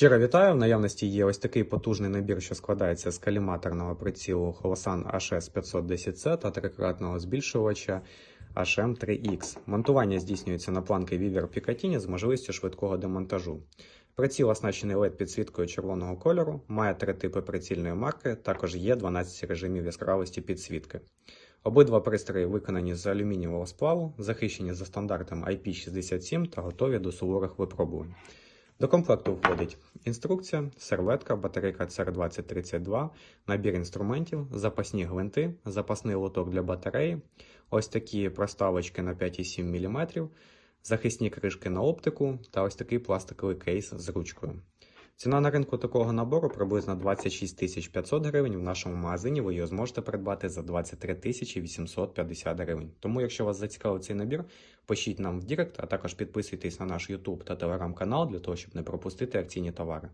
Щиро вітаю. В наявності є ось такий потужний набір, що складається з каліматорного прицілу Holosan HS510C та трикратного збільшувача HM3X. Монтування здійснюється на планки Viver Picatinny з можливістю швидкого демонтажу. Приціл оснащений LED підсвіткою червоного кольору, має три типи прицільної марки, також є 12 режимів яскравості підсвітки. Обидва пристрої виконані з алюмінієвого сплаву, захищені за стандартом IP67 та готові до суворих випробувань. До комплекту входить інструкція, серветка, батарейка CR2032, набір інструментів, запасні гвинти, запасний лоток для батареї, ось такі проставочки на 5,7 мм, захисні кришки на оптику та ось такий пластиковий кейс з ручкою. Ціна на ринку такого набору приблизно 26 500 гривень. В нашому магазині ви його зможете придбати за 23 850 гривень. Тому, якщо вас зацікавив цей набір, пишіть нам в Директ, а також підписуйтесь на наш YouTube та Telegram канал для того, щоб не пропустити акційні товари.